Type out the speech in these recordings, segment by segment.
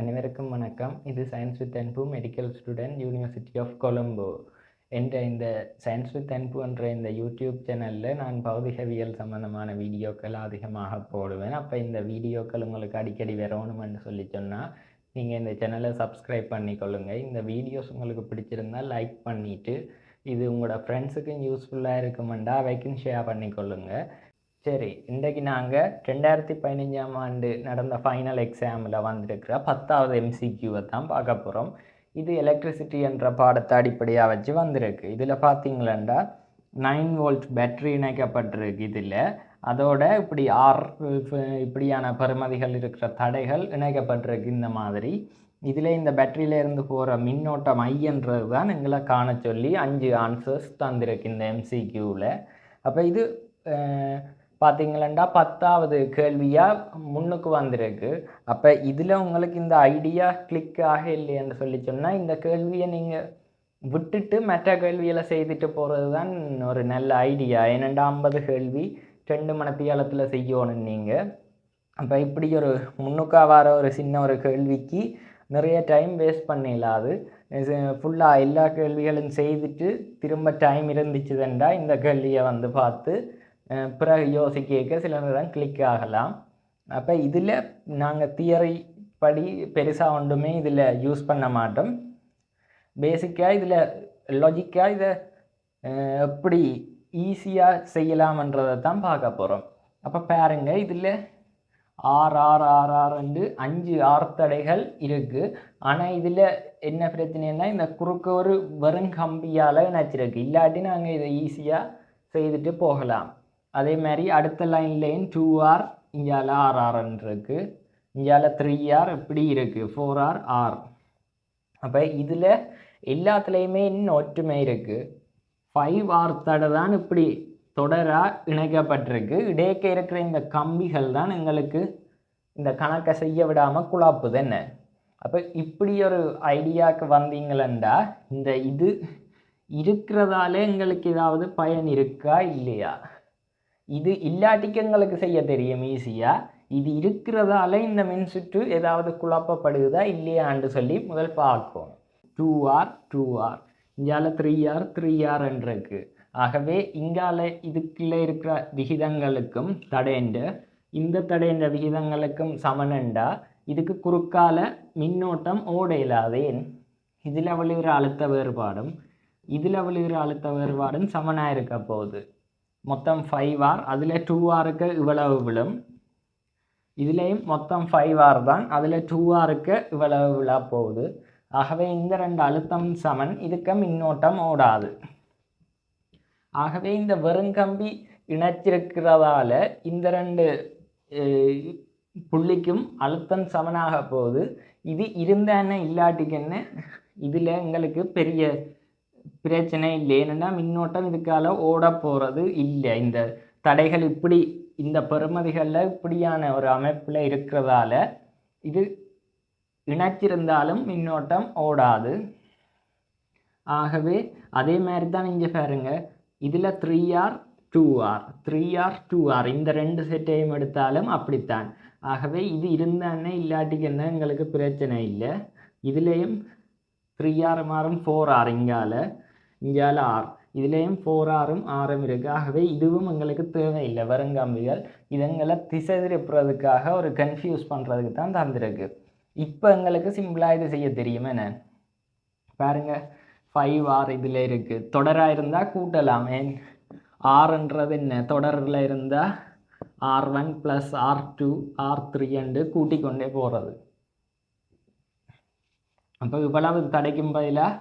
அனைவருக்கும் வணக்கம். இது science with Anbu medical student university of Colombo என்ற இந்த சயின்ஸ் வித் அன்பு என்ற இந்த யூடியூப் சேனலில் நான் பௌதிகவியல் சம்பந்தமான வீடியோக்கள் அதிகமாக போடுவேன். அப்போ இந்த வீடியோக்கள் உங்களுக்கு அடிக்கடி வரணும்னு சொல்லி சொன்னால் நீங்கள் இந்த சேனலை சப்ஸ்கிரைப் பண்ணிக்கொள்ளுங்க. இந்த வீடியோஸ் உங்களுக்கு பிடிச்சிருந்தால் லைக் பண்ணிவிட்டு இது உங்களோட ஃப்ரெண்ட்ஸுக்கும் யூஸ்ஃபுல்லாக இருக்குமெண்டா அவைக்கும் ஷேர் பண்ணிக்கொள்ளுங்கள் சரி இன்றைக்கு நாங்கள் ரெண்டாயிரத்தி பதினஞ்சாம் ஆண்டு நடந்த ஃபைனல் எக்ஸாமில் வந்திருக்கிற பத்தாவது எம்சிக்யூவை தான் பார்க்க போகிறோம் இது எலக்ட்ரிசிட்டி என்ற பாடத்தை அடிப்படையாக வச்சு வந்திருக்கு. இதில் பார்த்தீங்களா நைன் வோல்ட் பேட்ரி இணைக்கப்பட்டிருக்கு இதில். அதோட இப்படி ஆர் இப்படியான பெருமதிகள் இருக்கிற தடைகள் இணைக்கப்பட்டிருக்கு இந்த மாதிரி. இதில் இந்த பேட்டரியிலேருந்து போகிற மின்னோட்டம் ஐன்றது தான் எங்களை காண சொல்லி அஞ்சு ஆன்சர்ஸ் தந்திருக்கு இந்த எம்சிக்யூவில் அப்போ இது பார்த்தீங்களா பத்தாவது கேள்வியாக முன்னுக்கு வந்திருக்கு. அப்போ இதில் உங்களுக்கு இந்த ஐடியா கிளிக் ஆக இல்லைன்னு சொல்லி சொன்னால் இந்த கேள்வியை நீங்கள் விட்டுட்டு மற்ற கேள்வியெல்லாம் செய்துட்டு போகிறது தான் ஒரு நல்ல ஐடியா ஏனெண்டா ஐம்பது கேள்வி ரெண்டு மணத்தியாலத்தில் செய்யணும் நீங்கள் அப்போ இப்படி ஒரு முன்னுக்கா வர ஒரு சின்ன ஒரு கேள்விக்கு நிறைய டைம் வேஸ்ட் பண்ணிடலாது. ஃபுல்லாக எல்லா கேள்விகளும் செய்துட்டு திரும்ப டைம் இருந்துச்சுதுண்டா இந்த கேள்வியை வந்து பார்த்து பிறகு யோசிக்க சில நேரம் கிளிக் ஆகலாம். அப்போ இதில் நாங்கள் தியரி படி பெருசாக ஒன்றுமே இதில் யூஸ் பண்ண மாட்டோம். பேசிக்காக இதில் லாஜிக்காக இதை எப்படி ஈஸியாக செய்யலாம்ன்றதை தான் பார்க்க போகிறோம் அப்போ பாருங்க இதில் ஆறு ஆறு ஆறு ஆறுண்டு அஞ்சு ஆர்த்தடைகள் இருக்குது ஆனால் இதில் என்ன பிரச்சனைன்னா இந்த குறுக்க ஒரு வெறும் கம்பியால் நினச்சிருக்கு இல்லாட்டி நாங்கள் இதை ஈஸியாக செய்துட்டு போகலாம். அதே மாதிரி அடுத்த லைன்லேயும் டூ ஆர் இங்கால ஆர் ஆர்ன்னு இருக்குது இங்கால த்ரீ ஆர் இப்படி இருக்குது ஃபோர் ஆர் ஆர் அப்போ இதில் எல்லாத்துலேயுமே இன்னும் ஒற்றுமை இருக்குது ஃபைவ் ஆர் தடை தான் இப்படி தொடராக இணைக்கப்பட்டிருக்கு. இடையக்க இருக்கிற இந்த கம்பிகள் தான் எங்களுக்கு இந்த கணக்கை செய்ய விடாமல் குழாப்புது என்ன? அப்போ இப்படி ஒரு ஐடியாவுக்கு வந்தீங்களா இந்த இது இருக்கிறதால எங்களுக்கு ஏதாவது பயன் இருக்கா இல்லையா? இது இல்லாட்டிக்கு எங்களுக்கு செய்ய தெரியும் ஈஸியாக இது இருக்கிறதால இந்த மின்சுற்று ஏதாவது குழப்பப்படுதா இல்லையான்னு சொல்லி முதல் பார்ப்போம். டூ ஆர் டூ ஆர் இங்கால த்ரீ ஆர் த்ரீ ஆர் இருக்கு ஆகவே இங்கால இதுக்குள்ளே இருக்கிற விகிதங்களுக்கும் தடைண்டு இந்த தடையண்ட விகிதங்களுக்கும் சமனண்டா? இதுக்கு குறுக்கால மின்னோட்டம் ஓட இல்லாதேன் இதில் விழுகிற அழுத்த வேறுபாடும் இதில் விழுகிற அழுத்த வேறுபாடும் சமனாக இருக்க போகுது. மொத்தம் ஃபைவ் ஆர் அதில் டூ ஆருக்கு இவ்வளவு விழும். இதுலேயும் மொத்தம் ஃபைவ் ஆர் தான். அதில் டூ ஆருக்கு இவ்வளவு விழா போகுது. ஆகவே இந்த ரெண்டு அழுத்தம் சமன். இதுக்கு மின்னோட்டம் ஓடாது. ஆகவே இந்த வெறுங்கம்பி இணைச்சிருக்கிறதால இந்த ரெண்டு புள்ளிக்கும் அழுத்தம் சமனாக போகுது. இது இருந்தான இல்லாட்டிக்குன்னு இதில் எங்களுக்கு பெரிய பிரச்சனை இல்லை. ஏன்னா மின்னோட்டம் இதுக்கால ஓட போகிறது இல்லை. இந்த தடைகள் இப்படி இந்த பெறுமதிகளில் இப்படியான ஒரு அமைப்பில் இருக்கிறதால இது இணைச்சிருந்தாலும் மின்னோட்டம் ஓடாது. ஆகவே அதே மாதிரி தான் இங்கே பாருங்க. இதில் three r two r three r two r இந்த ரெண்டு செட்டையும் எடுத்தாலும் அப்படித்தான். ஆகவே இது இருந்தானே இல்லாட்டிக்கு என்ன? எங்களுக்கு பிரச்சனை இல்லை. இதுலேயும் த்ரீ ஆர் மாறும் ஃபோர் ஆர் இங்கால. இங்கால ஆர். இதுலேயும் ஃபோர் ஆறும் ஆறும் இருக்குது ஆகவே இதுவும் எங்களுக்கு தேவையில்லை வருங்கம்பிகள். இதங்களை திசை திருப்புறதுக்காக ஒரு கன்ஃபியூஸ் பண்ணுறதுக்கு தான் தந்திருக்கு. இப்போ எங்களுக்கு சிம்பிளாக இது செய்ய தெரியுமே. என்ன? பாருங்க. ஃபைவ் ஆர் இதில் இருக்குது தொடராக இருந்தால் கூட்டலாமே. ஆறுன்றது என்ன? தொடரில் இருந்தால் r one plus r two r three and கூட்டிக் கொண்டே போகிறது அப்போ இவ்வளவு தடைக்கும் பதிலாக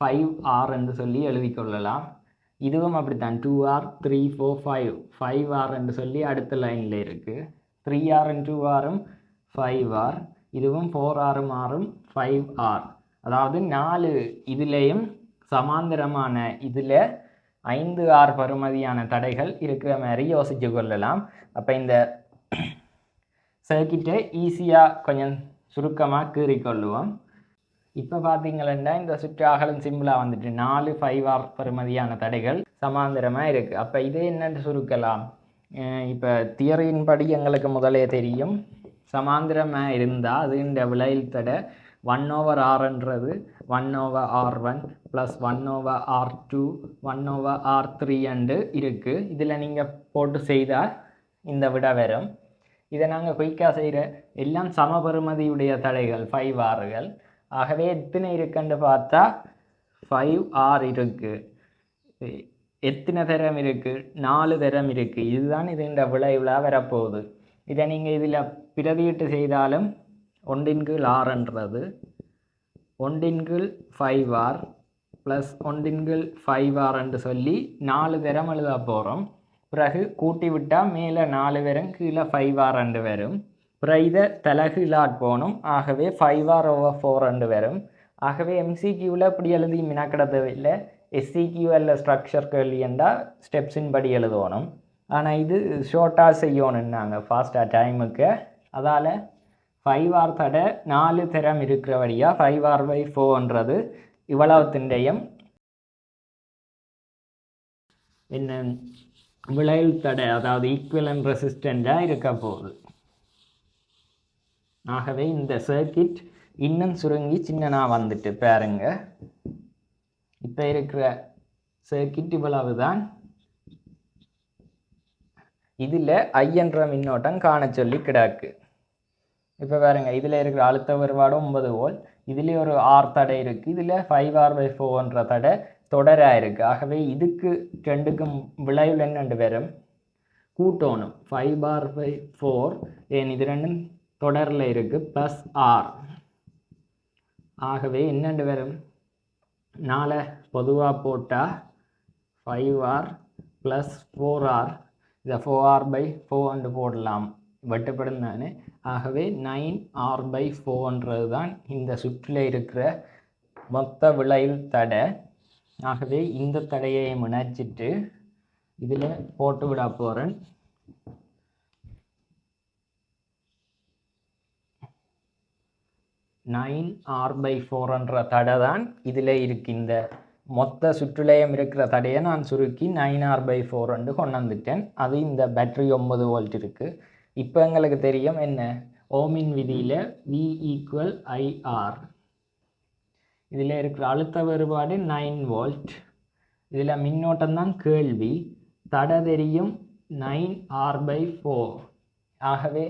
ஃபைவ் ஆர் என்று சொல்லி எழுதி கொள்ளலாம். இதுவும் அப்படித்தான். Two r three four five five r என்று சொல்லி அடுத்த லைனில் இருக்குது த்ரீ ஆர் அண்ட் டூ ஆரும் ஃபைவ் ஆர் இதுவும் ஃபோர் ஆரும் ஆறும் ஃபைவ் ஆர் அதாவது நாலு இதுலேயும் சமாந்தரமான இதில் ஐந்து ஆறு பருமதியான தடைகள் இருக்கிற மாதிரி யோசித்து கொள்ளலாம். அப்போ இந்த சர்க்கிட்டை ஈஸியாக கொஞ்சம் சுருக்கமாக கீறிக்கொள்ளுவோம் இப்போ பார்த்தீங்களா இந்த சுற்று அகலம் சிம்பிளாக வந்துட்டு நாலு ஃபைவ் ஆர் பருமதியான தடைகள் சமாந்தரமாக இருக்குது அப்போ இதே என்னென்று சுருக்கலாம். இப்போ தியரியின் படி எங்களுக்கு முதலே தெரியும். சமாந்திரமாக இருந்தால் அது இந்த விலையில் தட. One over ஆர்ன்றது one over r one plus one over r two one over r three and இருக்குது இதில் நீங்கள் போட்டு செய்தால் இந்த விட வரும். இதை நாங்கள் குயிக்காக செய்கிற எல்லாம் சமபெருமதியுடைய தடைகள் ஃபைவ் ஆறுகள் ஆகவே எத்தனை இருக்குன்னு பார்த்தா ஃபைவ் ஆர் இருக்குது எத்தனை தரம் இருக்குது நாலு தரம் இருக்குது இதுதான் இது விளைவுலாக வரப்போகுது. இதை நீங்கள் இதில் பிரதியிட்டு செய்தாலும் ஒன்றின் கீழ் ஆறுன்றது ஒன்றின் கீழ் ஃபைவ் ஆர் ப்ளஸ் ஒன்றின் கீழ் ஃபைவ் ஆர் என்று சொல்லி நாலு தரம் எழுத போகிறோம் பிறகு கூட்டி விட்டால் மேலே நாலு வரும் கீழே ஃபைவ் ஆர் என்று வரும். பிறகு இதை தலைகீழாட் போகணும் ஆகவே ஃபைவ் ஆர் ஓவர் ஃபோர் ரெண்டு வரும். ஆகவே எம்சிக்யூவில் இப்படி எழுதி மினக்கிட இல்லை எஸ்சிக்யூ அல்ல ஸ்ட்ரக்சர் கேள்வியண்டா ஸ்டெப்ஸின் படி எழுதணும். ஆனால் இது ஷார்ட்டாக செய்யணுன்னாங்க ஃபாஸ்ட்டாக டைமுக்கு அதால் ஃபைவ் ஆர் தடை நாலு தரம் இருக்கிறபடியாக ஃபைவ் ஆர் பை ஃபோர்ன்றது இவ்வளவுத்திண்டையும் என்ன விளைவு தடை அதாவது ஈக்குவலன் ரெசிஸ்டண்ட்டாக இருக்க போகுது. ஆகவே இந்த சர்க்கிட் இன்னும் சுருங்கி சின்னனாக வந்துட்டு பாருங்க. இப்போ இருக்கிற சர்க்கிட் இவ்வளவு தான் இதில் ஐயன்ற மின்னோட்டம் காண சொல்லி கிடக்கு. இப்போ பாருங்க இதில் இருக்கிற அழுத்த வேறுபாடு ஒன்பது வோல்ட். இதுலேயே ஒரு ஆர் தடை இருக்குது இதில் ஃபைவ் ஆர் பை ஃபோர்ன்ற தடை தொடராக இருக்குது ஆகவே இதுக்கு ரெண்டுக்கும் விளைவில் என்னண்டு வரும் கூட்டோணும். ஃபைவ் ஆர் பை ஃபோர் ஏன் இது ரெண்டும் தொடரில் இருக்குது ப்ளஸ் ஆர் ஆகவே என்னென்று வரும்? நாளை பொதுவாக போட்டால் five r plus four r இதை ஃபோர் ஆர் பை ஃபோர்ண்டு போடலாம். வெட்டப்படும் தானே? ஆகவே நைன் ஆர் பை ஃபோர்ன்றது தான் இந்த சுற்றில் இருக்கிற மொத்த விளைவு தடை. ஆகவே இந்த தடையை முனைச்சிட்டு இதில் போட்டு விட போகிறேன் நைன் ஆர் பை ஃபோர்ன்ற தடை தான் இதில் இருக்கு இந்த மொத்த சுற்றுலயம் இருக்கிற தடையை நான் சுருக்கி நைன் ஆர் பை ஃபோர் ரெண்டு கொண்டு வந்துட்டேன். அது இந்த பேட்டரி ஒம்பது வோல்ட் இருக்குது இப்போ எங்களுக்கு தெரியும் என்ன? ஓமின் விதியில் வி ஈக்குவல் ஐஆர் இதில் இருக்கிற அழுத்த வேறுபாடு நைன் வோல்ட் இதில் மின்னோட்டம் தான் கேள்வி. தடை தெரியும் நைன் ஆர் பை ஃபோர் ஆகவே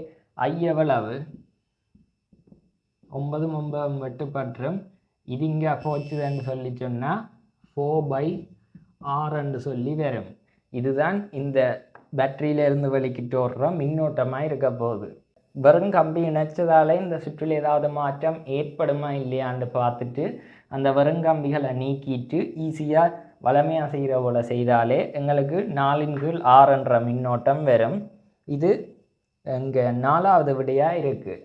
ஐ எவ்வளவு? ஒன்பது ஒன்பது வெட்டுப்பற்றும் இது இங்கே போச்சுதுன்னு சொல்லி சொன்னால் ஃபோர் பை ஆறுன்னு சொல்லி வரும். இதுதான் இந்த பேட்டரியிலேருந்து வெளிக்கிட்டு வர்ற மின்னோட்டமாக இருக்க போகுது. வெறும் கம்பி இணைச்சதால இந்த சுற்றில் ஏதாவது மாற்றம் ஏற்படுமா இல்லையான்னு பார்த்துட்டு அந்த வருங்கம்பிகளை நீக்கிட்டு ஈஸியாக வளமையாக செய்கிற போல செய்தாலே எங்களுக்கு நாலின் கீழ் ஆறுன்ற மின்னோட்டம் வரும். இது இங்கே நாலாவது விடையாக இருக்குது